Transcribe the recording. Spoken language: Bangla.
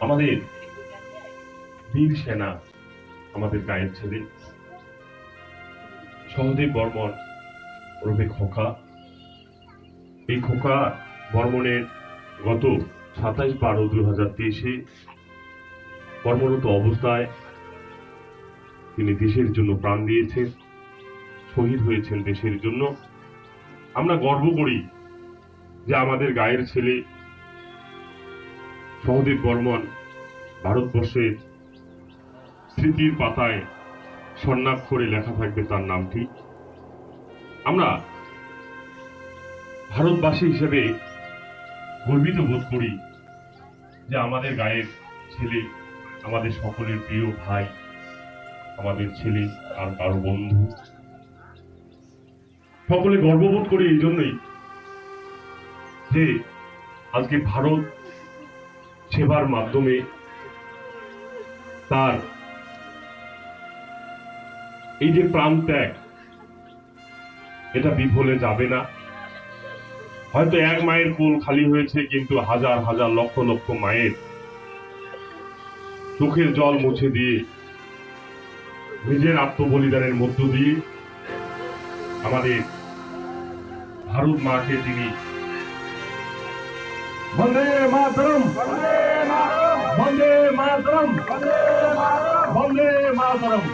আমাদের বীর সেনা আমাদের গায়ের ছেলে সহদেব বর্মন ওরফে খোকা। এই খোকা বর্মনের গত সাতাইশ বারো দুই হাজার তেইশে কর্মরত অবস্থায় তিনি দেশের জন্য প্রাণ দিয়েছেন, শহীদ হয়েছেন দেশের জন্য। আমরা গর্ব করি যে আমাদের গায়ের ছেলে সহদেব বর্মন ভারতবর্ষের স্মৃতির পাতায় স্বর্ণাক্ষরে লেখা থাকবে তার নামটি। আমরা ভারতবাসী হিসেবে গর্বিত বোধ করি যে আমাদের গায়ের ছেলে, আমাদের সকলের প্রিয় ভাই, আমাদের ছেলে আর কারও বন্ধু। সকলে গর্ববোধ করি এই জন্যই যে আজকে ভারত সেবার মাধ্যমে তার এই যে প্রাণ ত্যাগ এটা বিফলে যাবে না। হয়তো এক মায়ের কোল খালি হয়েছে, কিন্তু হাজার হাজার লক্ষ লক্ষ মায়ের চোখের জল মুছে দিয়ে, নিজের আত্মবলিদানের মধ্য দিয়ে আমাদের ভারত মাকে তিনি বন্দে মাতরম বন্দে মাতরম বন্দে মাতরম।